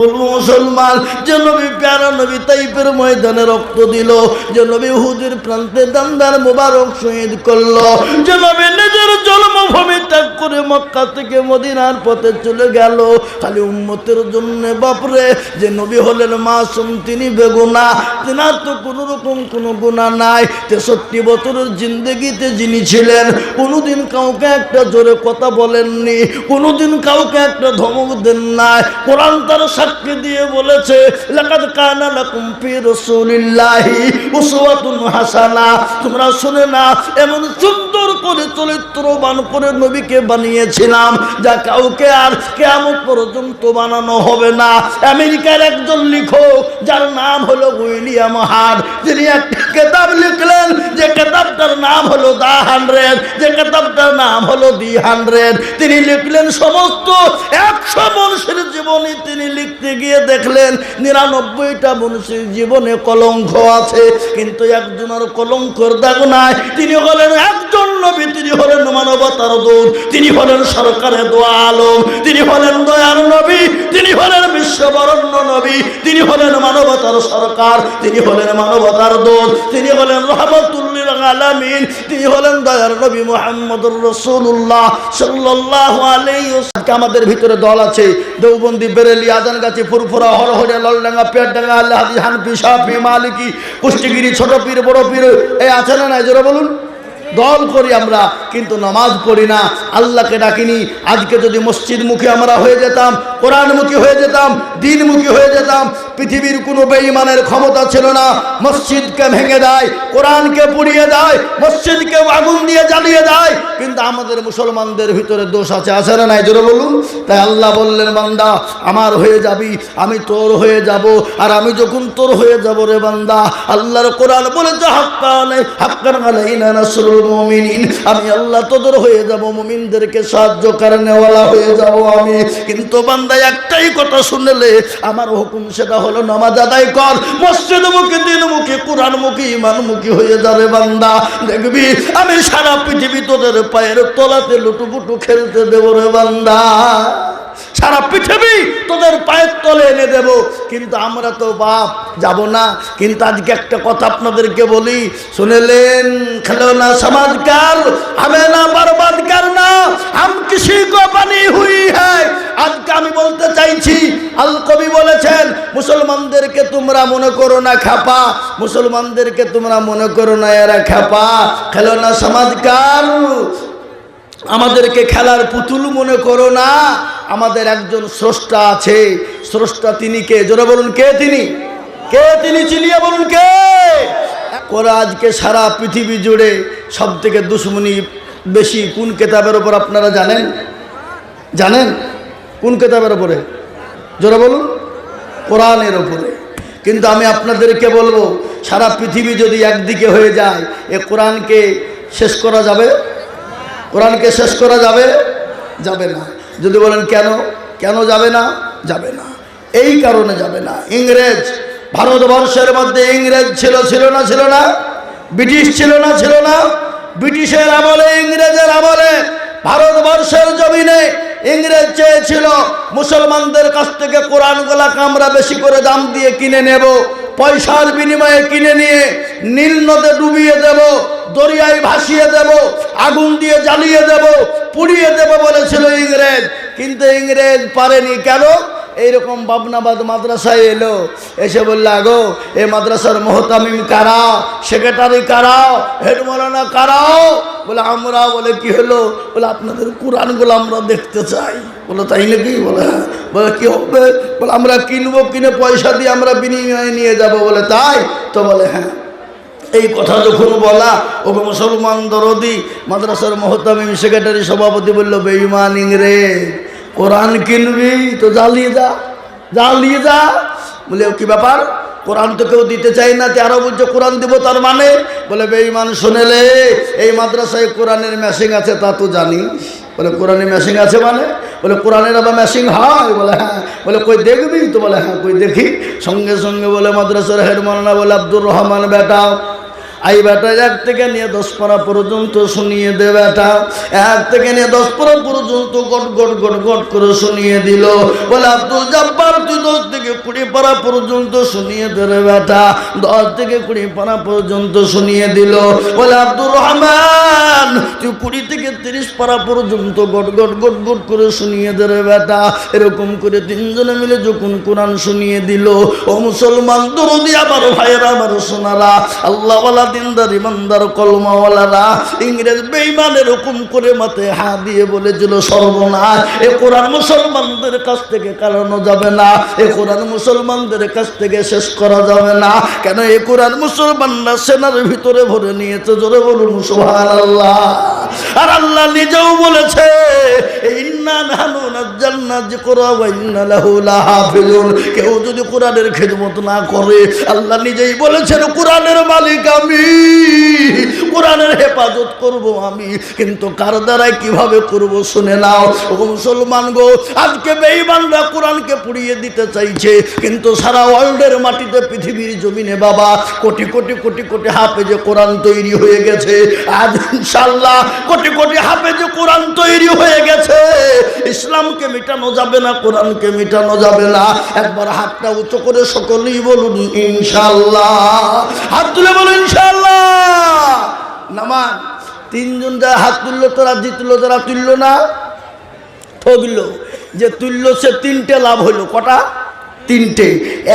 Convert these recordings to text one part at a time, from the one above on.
মুসলমান, যে নবী প্যারা নবী তাইপের ময়দানে রক্ত দিল, যে নবী প্রান্তে দান্দার শহীদ যে নবী নিজের জন্মভূমি ত্যাগ করে মক্কা থেকে মদিনার পথে চলে গেল। খালি উম্মতের জন্য বাপরে, যে নবী হলেন মাসুম, তিনি বেগুনা, তিনার তো কোনো রকম কোনো গুণা নাই। তেষট্টি বছরের জিন্দগিতে যিনি ছিলেন, কোনোদিন কাউকে একটা জোরে কথা বলেননি, কোনোদিন কাউকে একটা ধমক দেন নাই। কোরআন তার সাক্ষী দিয়ে বলেছে, লাকাদ কানা লাকুম ফি রাসূলিল্লাহি উসওয়াতুন হাসানা। তোমরা শুনে না এমন সুন্দর করে চরিত্রবান করে নবীকে বানিয়েছিলাম, যা কাউকে আর কেমন পর্যন্ত বানানো হবে না। আমেরিকার একজন লিখক, যার নাম হলো উইলিয়াম হার্ড তিনি একটা কেতাব লিখলেন, যে কেতাবটার নাম হলো দা হান্ড্রেড, যে কেতাবটার নাম হলো দি হান্ড্রেড। তিনি লিখলেন, সমস্ত একশো মানুষের জীবনী তিনি লিখতে গিয়ে দেখলেন নিরানব্বইটা মনুষ্যের জীবনে কলঙ্ক আছে, কিন্তু একজনের কলঙ্কর দাগ নাই। তিনি হলেন একজন নবী, তিনি হলেন মানবতার দূত, তিনি হলেন সরকারের দোয়া আলম, তিনি হলেন দয়ার নবী, তিনি হলেন বিশ্ববরণ্য নবী, তিনি হলেন মানবতার সরকার, তিনি হলেন মানবতার দূত, তিনি হলেন রহমতুল্লিল আলামিন, তিনি হলেন দয়ার মোহাম্মদুর রসুল্লাহ সাল্লাহ আলাইকে আমাদের ভিতরে দল আছে, দেওবন্দি, বেরেলি আজানগাছি ফুরফুরা, হরহরে, ললডাঙ্গা পেটডাঙ্গা আল্লাহ হাদি হানফি সাফি মালিকি, কুষ্টিগিরি, ছোট পীর, বড় পীর, এই আছে না নাই? বলুন। দল করি আমরা। কিন্তু নামাজ পড়ি না। আল্লাহকে ডাকিনি। আজকে যদি মসজিদ মুখী আমরা হয়ে যেতাম, কোরআনমুখী হয়ে যেতাম, দিনমুখী হয়ে যেতাম, পৃথিবীর কোনো বেঈমানের ক্ষমতা ছিল না। মসজিদকে ভেঙে দেয়, কোরআনকে পুড়িয়ে দেয়, মসজিদকে আগুন দিয়ে জ্বালিয়ে দেয়। কিন্তু আমাদের মুসলমানদের ভিতরে দোষ আছে আছে না নাই? জোরে বলুন। তাই আল্লাহ বললেন, বান্দা, আমার হয়ে যাবি, আমি তোর হয়ে যাব, আর আমি যখন তোর হয়ে যাব রে বান্দা, আল্লাহর কোরআন বলেছে, হাক্কান হাক্কান আলাইনা নাসরুল মুমিনিন। আমি আল্লাহ তোদের হয়ে যাব, মুমিনদেরকে সাহায্য কারণেওয়ালা হয়ে যাব আমি। কিন্তু বান্দা একটাই কথা শুনলে, আমার হুকুম সেটা হলো নামাজ আদায় কর। মসজিদ মুখী দিন মুখী কোরআন মুখী ইমান মুখী হয়ে যাবে বান্দা। দেখবি, আমি সারা পৃথিবী তোদের পায়ের তলাতে লুটুপুটু খেলতে দেব রে বান্দা। সারা পৃথিবী তোদের পায়ের তলে এনে দেব। কিন্তু আমরা তো বাপ, যাব না। কিন্তু আজকে একটা কথা আপনাদেরকে বলি। শুনেলেন, খেলো না সমাজকার হমে না বরবাদ করনা হাম কিসি কো বানি হুই হ্যায় আজকে আমি বলতে চাইছি, আল কবি বলেছেন, মুসলমানদেরকে তোমরা মনে করো না খাপা মুসলমানদেরকে তোমরা মনে করো না এরা খাপা খেলো না সমাজকার আমাদেরকে খেলার পুতুল মনে করো না। আমাদের একজন স্রষ্টা আছে। স্রষ্টা তিনি কে? জোরে বলুন, কে তিনি? কে তিনি চিনিয়ে বলুন, কে? ওরা আজকে সারা পৃথিবী জুড়ে সব থেকে দুশ্মনী বেশি কোন কেতাবের ওপর আপনারা জানেন? জানেন? কোন কেতাবের ওপরে জোরে বলুন, কোরআনের ওপরে কিন্তু আমি আপনাদেরকে বলব, সারা পৃথিবী যদি একদিকে হয়ে যায়, এ কোরআনকে শেষ করা যাবে? কোরআনকে শেষ করা যাবে? যাবে না। যদি বলেন কেন? কেন যাবে না? যাবে না। এই কারণে যাবে না। ইংরেজ, ভারতবর্ষের মধ্যে ইংরেজ ছিল ছিল না ছিল না? ব্রিটিশ ছিল না ছিল না? ব্রিটিশের আমলে, ইংরেজের আমলে, ভারতবর্ষের জমিনে ইংরেজ চেয়েছিল, মুসলমানদের কাছ থেকে কোরআনগুলাকে আমরা বেশি করে দাম দিয়ে কিনে নেব, পয়সার বিনিময়ে কিনে নিয়ে নীল নদে ডুবিয়ে দেব দরিয়ায় ভাসিয়ে দেব, আগুন দিয়ে জ্বালিয়ে দেব, পুড়িয়ে দেব বলেছিল ইংরেজ। কিন্তু ইংরেজ পারেনি কেন? এইরকম বাবনাবাদ মাদ্রাসায় এলো, এসে বললে, আগো, এ মাদ্রাসার মোহতামিম কারাও সেক্রেটারি কারাও হেড মৌলানা কারাও বলে, আমরা, বলে, কি হলো? বলে, আপনাদের কোরআনগুলো আমরা দেখতে চাই। বলে, তাই নাকি? বলে হ্যাঁ। বলে, কি হবে? বলে, আমরা কিনবো, কিনে পয়সা দিয়ে আমরা বিনিময়ে নিয়ে যাব। বলে, তাই? তো বলে হ্যাঁ। এই কথা যখন বলা ওকে মুসলমান দরদি, মাদ্রাসার মহতামিম সেক্রেটারি সভাপতি বলল বেইমান ইংরেজ, কোরআন কিনবি, তো জ্বালিয়ে যা জ্বালিয়ে যা। বলে, কি ব্যাপার? কোরআন তো কেউ দিতে চাই না আরও বলছে, কোরআন দিব তার মানে? বলে বেইমান শুনেলে, এই মাদ্রাসায় কোরআনের মেশিং আছে, তা তো জানিস বলে, কোরআনের মেশিং আছে মানে? বলে, কোরআনের আবার মেশিং হয়? বলে হ্যাঁ। বলে, কই দেখবি? তো বলে হ্যাঁ কই দেখি। সঙ্গে সঙ্গে বলে, মাদ্রাসার হেড বলে, আব্দুর রহমান বেটা আই বেটা, এক থেকে নিয়ে দশ পারা পর্যন্ত শুনিয়ে দে বেটা। এক থেকে নিয়ে দশ পারা পর্যন্ত গট গট গট গট করে শুনিয়ে দিল। বলে, আব্দুল জব্বার, তুই দশ থেকে কুড়ি পারা পর্যন্ত শুনিয়ে দে রে বেটা। দশ থেকে কুড়ি পারা পর্যন্ত শুনিয়ে দিল। বলে, আব্দুর রহমান তুই কুড়ি থেকে তিরিশ পারা পর্যন্ত গট গট গট গট করে শুনিয়ে দে রে বেটা। এরকম করে তিনজনে মিলে যখন কোরআন শুনিয়ে দিল, ও মুসলমান, দরদি আবার ভাইয়েরা, আমার সোনারা, আল্লাহওয়ালা, দিনদার, ইমানদার, কলমাওয়ালারা, ইংরেজ বেইমান এরকম করে মাথায় হা দিয়ে বলেছিল, সর্বনাশ, এ কোরআন মুসলমানদের কাছ থেকে কারানো যাবে না, এ কোরআন মুসলমানদের কাছ থেকে শেষ করা যাবে না। কেন এ কোরআন মুসলমানরা সেনার ভিতরে ভরে নিয়েছে? জোরে বলুন, সুবহানাল্লাহ। আর আল্লাহ নিজেও বলেছে কেউ যদি কোরআনের খেদমত না করে, আল্লাহ নিজেই বলেছেন, কোরআনের মালিক আমি। কোরআনের হেফাজত করব আমি। কিন্তু কার দ্বারাই কীভাবে করব শুনে নাও। ও মুসলমান গো, আজকে বেঈমানরা কোরআনকে পুড়িয়ে দিতে চাইছে। কিন্তু সারা ওয়ার্ল্ডের মাটিতে পৃথিবীর জমিনে বাবা, কোটি কোটি কোটি কোটি হাফেজে কোরআন তৈরি হয়ে গেছে। আজ ইনশাল্লাহ কোটি কোটি হাফেজে কোরআন তৈরি হয়ে গেছে। ইসলামকে মেটানো যাবে না, কোরআনকে মেটানো যাবে না। একবার হাতটা উঁচু করে সকলেই বলুন ইনশাল্লাহ হাত তুলে বলুন ইনশাল্লাহ নামান তিনজন যারা হাত তুললো, তারা জিতলো তারা তুললো না ঠকলো যে তুললো, সে তিনটে লাভ হলো কটা? তিনটে।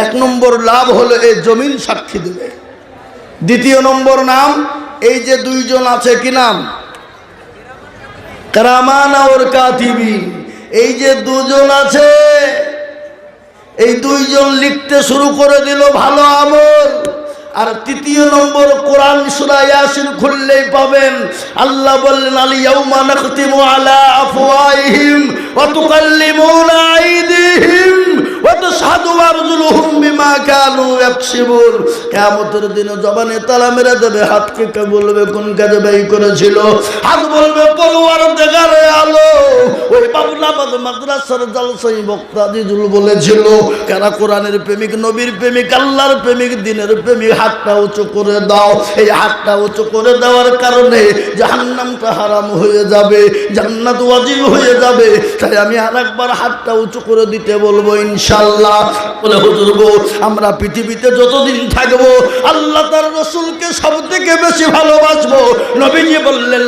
এক নম্বর লাভ হলো এই জমিন সাক্ষী দেবে। দ্বিতীয় নম্বর নাম, এই যে দুইজন আছে, কি নাম? ওর এই যে দুজন আছে, এই দুইজন লিখতে শুরু করে দিল ভালো আমল। আর তৃতীয় নম্বর কোরআন সুরায়াসিন খুললেই পাবেন। আল্লাহ বললেন আল ইয়াউমা নাখতিমু আলা আফওয়াহিহিম ওয়া তুকাল্লিমুনা প্রেমিক, নবীর প্রেমিক, আল্লাহর প্রেমিক, দিনের প্রেমিক, হাতটা উঁচু করে দাও। এই হাতটা উঁচু করে দেওয়ার কারণে জাহান্নামটা হারাম হয়ে যাবে, জান্নাত ওয়াজিব হয়ে যাবে। তাই আমি আর একবার হাতটা উঁচু করে দিতে বলব ইনশাল্লাহ। বলে, হুজুর গো, আমরা পৃথিবীতে যতদিন থাকব, আল্লাহ তার রসুলকে সব থেকে বেশি ভালোবাসবো। নবীজি বললেন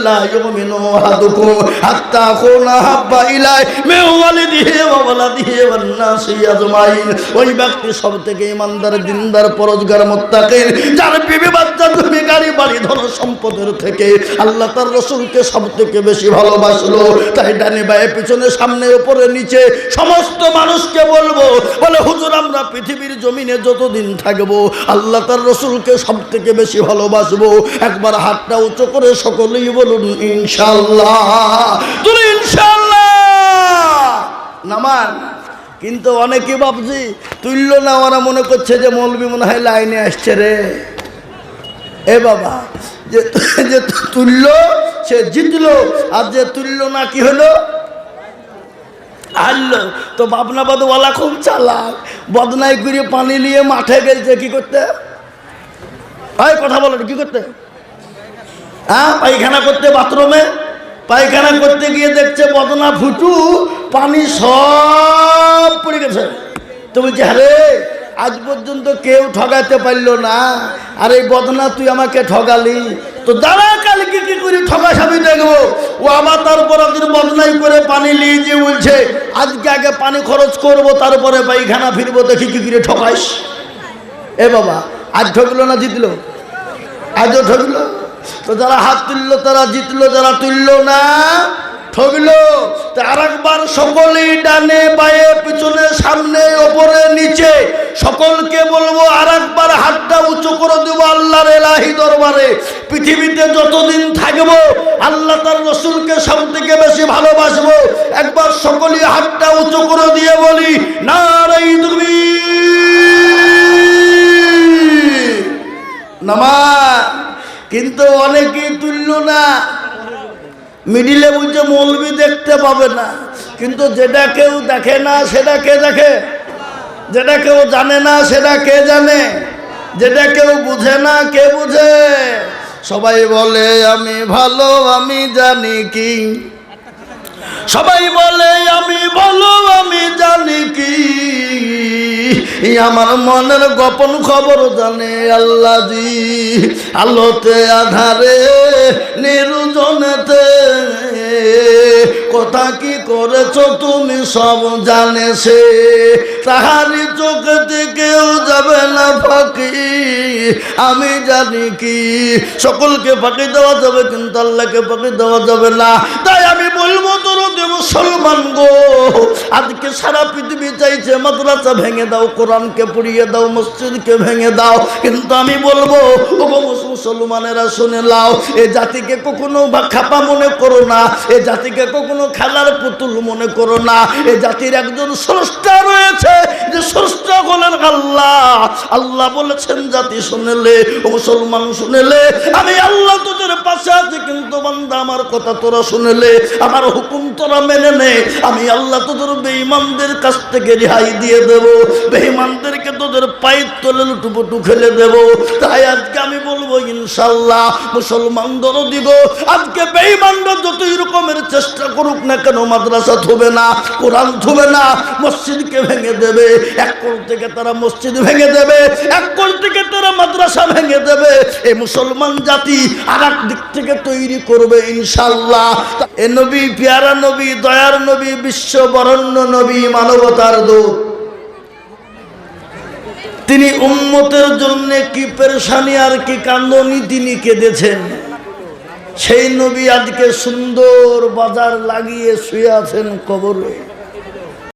ভালোবাসলো। তাই পিছনে, সামনে, উপরে, নিচে সমস্ত মানুষকে বলব, বলে হুজুর, আমরা পৃথিবীর জমিনে যতদিন থাকব, আল্লাহ তার রসুলকে সব থেকে বেশি ভালোবাসবো। একবার হাতটা উঁচু করে সকলেই বলুন ইনশাল্লাহ তুমি ইনশাল্লাহ নামান, কিন্তু অনেকে ভাবছি তুলল না ওরা মনে করছে যে মৌলবি মনে হয় লাইনে আসছে রে। এ বাবা, যে যে তুলল সে জিতলো, আর যে তুলল না কি হলো হারলো তো বাবনা বাদওয়ালা খুব চালাক। বদনাই করে পানি নিয়ে মাঠে গেছে কি করতে? হয় কথা বলো কি করতে? হ্যাঁ পায়খানা করতে বাথরুমে? পায়খানা করতে গিয়ে দেখছে বদনা ফুটু পানি সব পড়ে গেছে। তো বলছে আরে আজ পর্যন্ত কেউ ঠগাতে পারল না। আর এই বদনা, তুই আমাকে ঠগালি। তো দাঁড়া কালকে কি করে দেখব। ও তারপর বদনাই করে পানি বলছে, আজকে আগে পানি খরচ করব, তারপরে পাইখানা ফিরবো, দেখি কি করে ঠকাইস এ বাবা, আজ ঠকলো না জিতলো? আজও ঠকলো তো যারা হাত তুললো, তারা জিতলো, যারা তুললো না ঠকলো আর একবার সকলেই ডানে বায়ে পিছনে, সামনে, ওপরে, নিচে সকলকে বলব আর একবার হাতটা উঁচু করে দেবো আল্লাহর এলাহি দরবারে। পৃথিবীতে যতদিন থাকব আল্লাহ তার রসুলকে সব থেকে বেশি ভালোবাসবো। একবার সকলেই হাতটা উঁচু করে দিয়ে বলি না তুমি নামা কিন্তু অনেকেই তুলল না। মিডিলে বলছে মৌলবি দেখতে পাবে না। কিন্তু যেটা কেউ দেখে না, সেটা কে দেখে? যেটা কেউ জানে না, সেটা কে জানে? যেটা কেউ বুঝে না, কে বুঝে? সবাই বলে, আমি ভালো, আমি জানি কি। সবাই বলে, আমি বলো, আমি জানি কি? আমার মনের গোপন খবর জানে আল্লাহ জি আলোতে, আধারে, নিরুজনেতে। কথা কি করেছ তুমি সব জানে সে। তাহারি চোখেতে কেউ যাবে না ফাঁকি। আমি জানি কি, সকলকে ফাঁকি দেওয়া যাবে, কিন্তু আল্লাহকে ফাঁকি দেওয়া যাবে না। তাই আমি বলব, তোর দেব মুসলমান গো, আজকে সারা পৃথিবী চাইছে মাদ্রাসা ভেঙে দাও, কোরআনকে পুড়িয়ে দাও, মসজিদকে ভেঙে দাও। কিন্তু আমি বলব মুসলমানেরা শুনে লাও এ জাতিকে কখনো বা খাপা মনে করো না, এ জাতিকে কখনো খেলার পুতুল মনে করো না, এ জাতির একজন স্রষ্টা রয়েছে, যে স্রষ্টা হলেন আল্লাহ। আল্লাহ বলেছেন, জাতি শুনেলে মুসলমান শুনেলে আমি আল্লাহ তোদের পাশে আছি, কিন্তু বান্দা আমার কথা তোরা শুনেলে আমার হুকুম তোরা মেনে নে। আমি আল্লাহ তোদের বেঈমানদের কাছ থেকে রেহাই দিয়ে দেব। বেঈমানদেরকে তোদের পায়ের তলে লুটুপুটু খেলে দেব। তাই আজকে আমি বলব ইনশাল্লাহ মুসলমান দর দিব আজকে বেঈমানরা যতই রকমের চেষ্টা করুক না কেন মাদ্রাসা থবে না, কোরআন থবে না, মসজিদকে ভেঙে দেবে। এক কোণ থেকে তারা মসজিদ ভেঙে দেবে, এক কোণ থেকে তারা মাদ্রাসা ভেঙে দেবে। এই মুসলমান জাতি আর দিক থেকে তৈরি করবে ইনশাল্লাহ এ নবী, পেয়ারা নবী, দয়ার নবী বিশ্ব বরণ্য নবী, মানবতার দূত। তিনি উম্মতের জন্য কি পেরেশানি আর কি কান্দনি তিনি কেঁদেছেন সেই নবী আজকে সুন্দর বাজার লাগিয়ে শুয়ে আছেন কবরে।